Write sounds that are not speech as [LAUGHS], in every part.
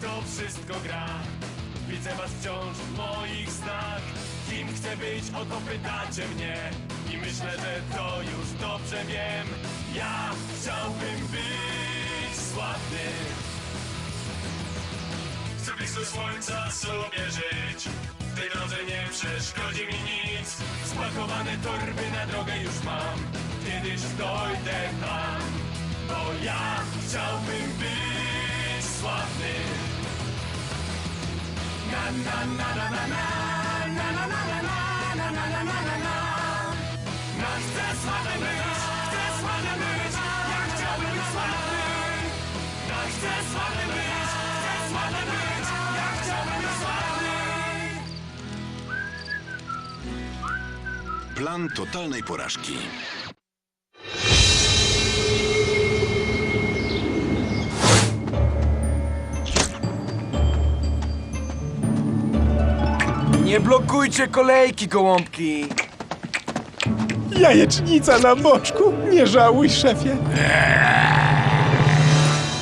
to wszystko gra. Widzę was wciąż w moich snach. Kim chcę być, o to pytacie mnie. I myślę, że to już dobrze wiem. Ja chciałbym być sławny. Chcę blisko słońca sobie żyć. W tej drodze nie przeszkodzi mi nic. Spakowane torby na drogę już mam. Kiedyś dojdę tam Bo ja chciałbym być sławny Na na na na na na Na na na na na Na na na na na na chcę sławny być Chcę sławny być Ja chciałbym być sławny Ja chcę sławny być Chcę sławny być Ja chciałbym być sławny Plan totalnej porażki. Nie blokujcie kolejki, gołąbki! Jajecznica na boczku. Nie żałuj, szefie.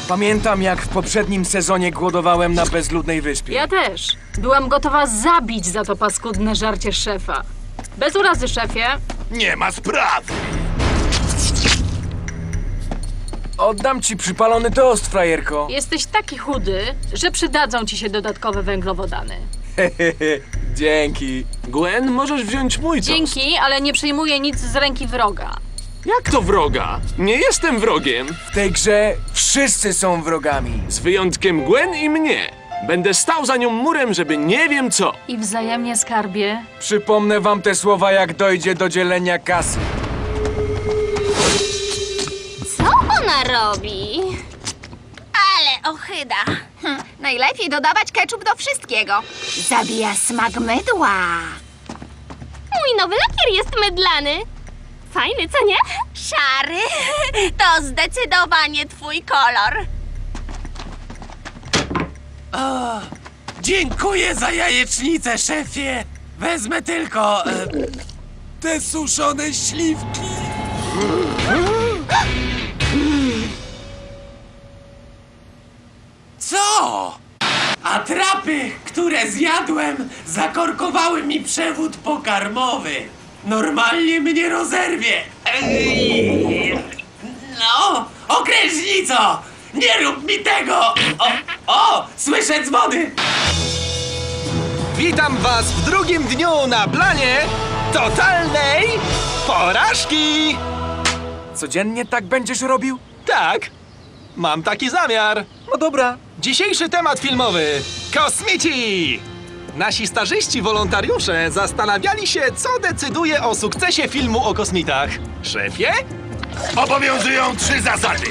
Pamiętam, jak w poprzednim sezonie głodowałem na bezludnej wyspie. Ja też. Byłam gotowa zabić za to paskudne żarcie szefa. Bez urazy, szefie. Nie ma sprawy. Oddam ci przypalony toast, frajerko. Jesteś taki chudy, że przydadzą ci się dodatkowe węglowodany. [LAUGHS] Dzięki. Gwen, możesz wziąć mój tost. Dzięki, ale nie przyjmuję nic z ręki wroga. Jak to wroga? Nie jestem wrogiem. W tej grze wszyscy są wrogami. Z wyjątkiem Gwen i mnie. Będę stał za nią murem, żeby nie wiem co. I wzajemnie skarbie. Przypomnę wam te słowa, jak dojdzie do dzielenia kasy. Co ona robi? Ale ochyda. Najlepiej dodawać ketchup do wszystkiego. Zabija smak mydła. Mój nowy lakier jest mydlany. Fajny, co nie? Szary. [LAUGHS] To zdecydowanie twój kolor. Dziękuję za jajecznicę, szefie! Wezmę tylko e, te suszone śliwki. Zakorkowały mi przewód pokarmowy. Normalnie mnie rozerwie. Ej, No, okrężnico! Nie rób mi tego! O, o słyszę dzwony! Witam Was w drugim dniu na planie totalnej porażki! Codziennie tak będziesz robił? Tak, mam taki zamiar. No dobra. Dzisiejszy temat filmowy: kosmici! Nasi starzyści wolontariusze zastanawiali się, co decyduje o sukcesie filmu o kosmitach. Szefie? Obowiązują trzy zasady.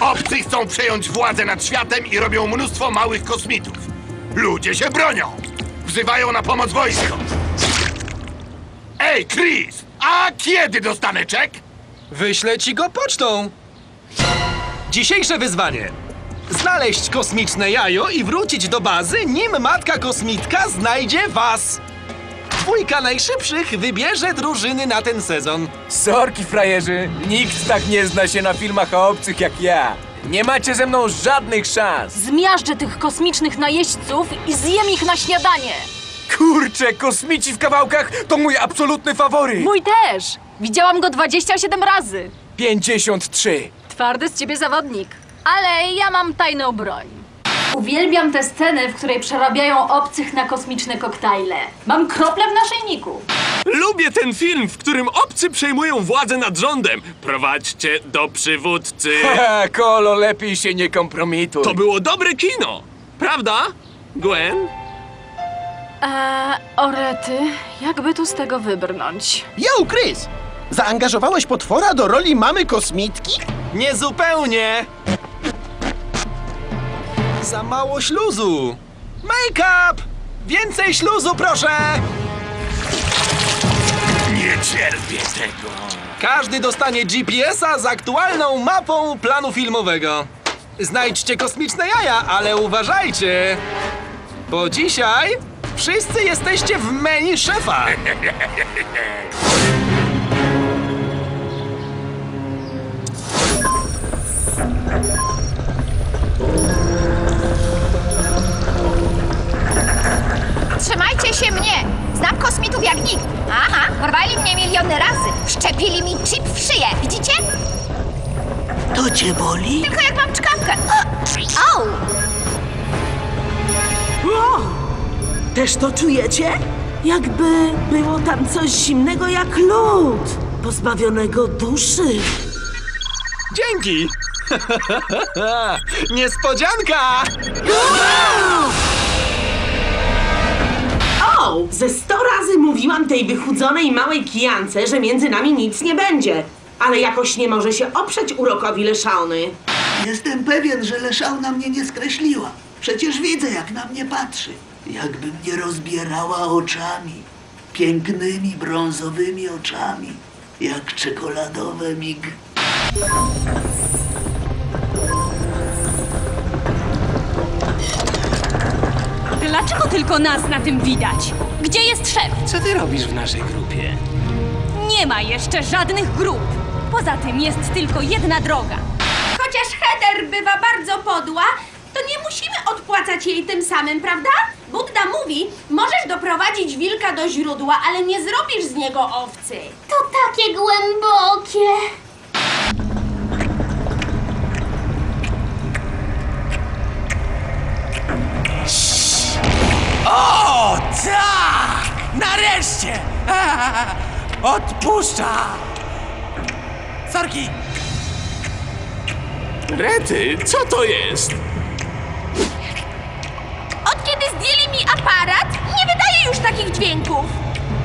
Obcy chcą przejąć władzę nad światem i robią mnóstwo małych kosmitów. Ludzie się bronią. Wzywają na pomoc wojsko. Ej, Chris! A kiedy dostanę czek? Wyślę ci go pocztą. Dzisiejsze wyzwanie. Znaleźć kosmiczne jajo i wrócić do bazy, nim matka kosmitka znajdzie was. Dwójka najszybszych wybierze drużyny na ten sezon. Sorki, frajerzy. Nikt tak nie zna się na filmach o obcych jak ja. Nie macie ze mną żadnych szans. Zmiażdżę tych kosmicznych najeźdźców i zjem ich na śniadanie. Kurczę, kosmici w kawałkach to mój absolutny faworyt. Mój też. Widziałam go 27 razy. 53. Twardy z ciebie zawodnik. Ale ja mam tajną broń. Uwielbiam tę scenę, w której przerabiają obcych na kosmiczne koktajle. Mam krople w naszyjniku. Lubię ten film, w którym obcy przejmują władzę nad rządem. Prowadźcie do przywódcy. [LAUGHS] Ha, Kolo, lepiej się nie kompromituj. To było dobre kino. Prawda, Gwen? Eee, orety, jakby tu z tego wybrnąć? Yo, Chris! Zaangażowałeś potwora do roli mamy kosmitki? Niezupełnie. Za mało śluzu. Make-up! Więcej śluzu, proszę! Nie cierpię tego. Każdy dostanie GPS-a z aktualną mapą planu filmowego. Znajdźcie kosmiczne jaja, ale uważajcie! Bo dzisiaj wszyscy jesteście w menu szefa. [LAUGHS] Wczepili mi chip w szyję, widzicie? To cię boli? Tylko jak mam czkawkę. O! Au! O! Też to czujecie? Jakby było tam coś zimnego jak lód, pozbawionego duszy. Dzięki! [LAUGHS] Niespodzianka! Ze sto razy mówiłam tej wychudzonej małej kijance, że między nami nic nie będzie. Ale jakoś nie może się oprzeć urokowi Leszauny. Jestem pewien, że Leszauna mnie nie skreśliła. Przecież widzę, jak na mnie patrzy. Jakby mnie rozbierała oczami. Pięknymi, brązowymi oczami. Jak czekoladowe mig. Dlaczego tylko nas na tym widać? Gdzie jest szef? Co ty robisz w naszej grupie? Nie ma jeszcze żadnych grup. Poza tym jest tylko jedna droga. Chociaż Heather bywa bardzo podła, to nie musimy odpłacać jej tym samym, prawda? Budda mówi, możesz doprowadzić wilka do źródła, ale nie zrobisz z niego owcy. To takie głębokie. Tak! Nareszcie! [LAUGHS] Odpuszcza! Sorki! Rety, co to jest? Od kiedy zdjęli mi aparat, nie wydaje już takich dźwięków.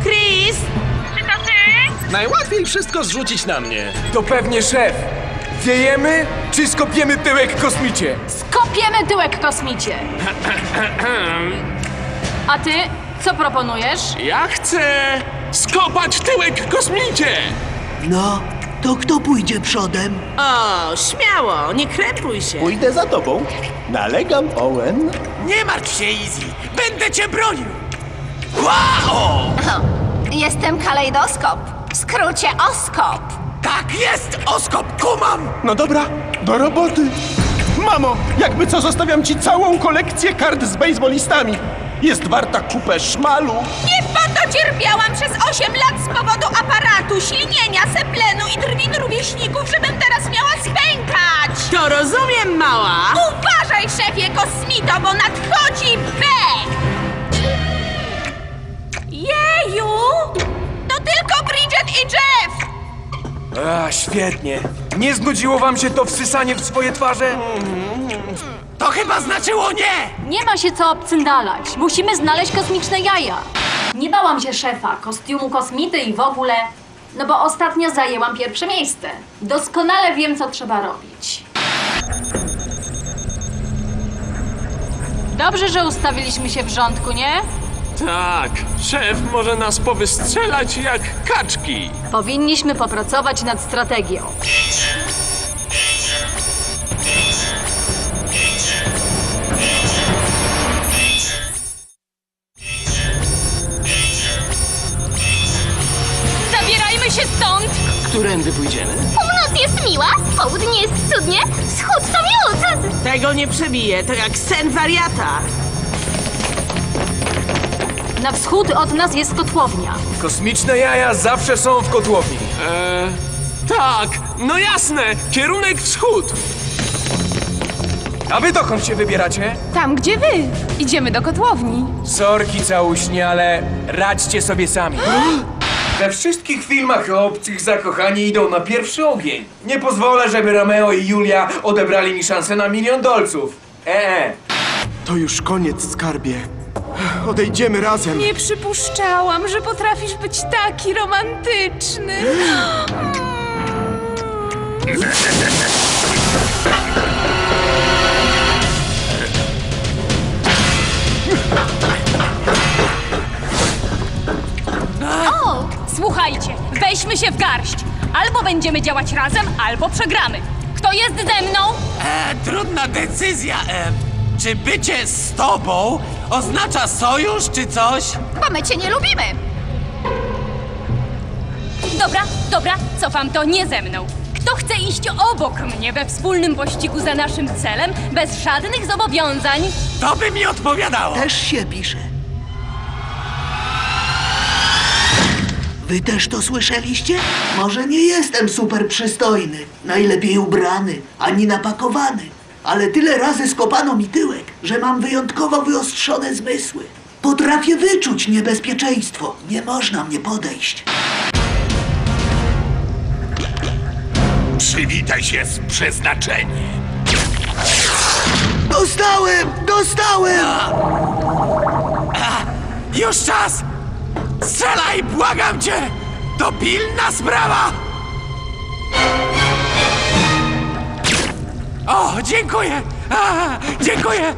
Chris! Czy to ty? Najłatwiej wszystko zrzucić na mnie. To pewnie szef. Wiejemy, czy skopiemy tyłek kosmicie? Skopiemy tyłek kosmicie. [LAUGHS] A ty, co proponujesz? Ja chcę skopać tyłek kosmicie! No, to kto pójdzie przodem? O, śmiało, nie krępuj się. Pójdę za tobą. Nalegam, Owen. Nie martw się, Easy! Będę cię bronił! Wow! [LAUGHS] Jestem kalejdoskop. W skrócie oskop. Tak jest, Oskop, kumam! No dobra, do roboty. Mamo, jakby co zostawiam ci całą kolekcję kart z baseballistami. Jest warta kupę szmalu. Nie po to cierpiałam przez 8 lat z powodu aparatu, silnienia, seplenu i drwin rówieśników, żebym teraz miała spękać! To rozumiem, mała. Uważaj, szefie kosmito, bo nadchodzi pech! Jeju! To tylko Bridget i Jeff! A, świetnie. Nie znudziło wam się to wsysanie w swoje twarze? To chyba znaczyło nie! Nie ma się co obcyndalać. Musimy znaleźć kosmiczne jaja. Nie bałam się szefa, kostiumu kosmity i w ogóle. No bo ostatnio zajęłam pierwsze miejsce. Doskonale wiem, co trzeba robić. Dobrze, że ustawiliśmy się w rządku, nie? Tak, szef może nas powystrzelać jak kaczki. Powinniśmy popracować nad strategią. Którędy pójdziemy? Północ jest miła, południe jest cudnie, wschód to miód! Tego nie przebije, to jak sen wariata. Na wschód od nas jest kotłownia. Kosmiczne jaja zawsze są w kotłowni. Eee, tak, no jasne, kierunek wschód. A wy dokąd się wybieracie? Tam, gdzie wy. Idziemy do kotłowni. Sorki całuśnie, ale radźcie sobie sami. [GASPS] [GASPS] [GASPS] We wszystkich filmach o obcych zakochani idą na pierwszy ogień. Nie pozwolę, żeby Romeo i Julia odebrali mi szansę na milion dolców. Ee. To już koniec, skarbie. Odejdziemy razem. Nie przypuszczałam, że potrafisz być taki romantyczny. [GASPS] się w garść. Albo będziemy działać razem, albo przegramy. Kto jest ze mną? E, trudna decyzja. E, czy bycie z tobą oznacza sojusz czy coś? Bo my cię nie lubimy. Dobra, dobra, cofam to nie ze mną. Kto chce iść obok mnie we wspólnym pościgu za naszym celem, bez żadnych zobowiązań? To by mi odpowiadało. Też się pisze. Wy też to słyszeliście? Może nie jestem super przystojny, najlepiej ubrany, ani napakowany, ale tyle razy skopano mi tyłek, że mam wyjątkowo wyostrzone zmysły. Potrafię wyczuć niebezpieczeństwo. Nie można mnie podejść. Przywitaj się z przeznaczeniem. Dostałem! Dostałem! Już czas! Strzelaj, błagam cię! To pilna sprawa! O, dziękuję! A, dziękuję!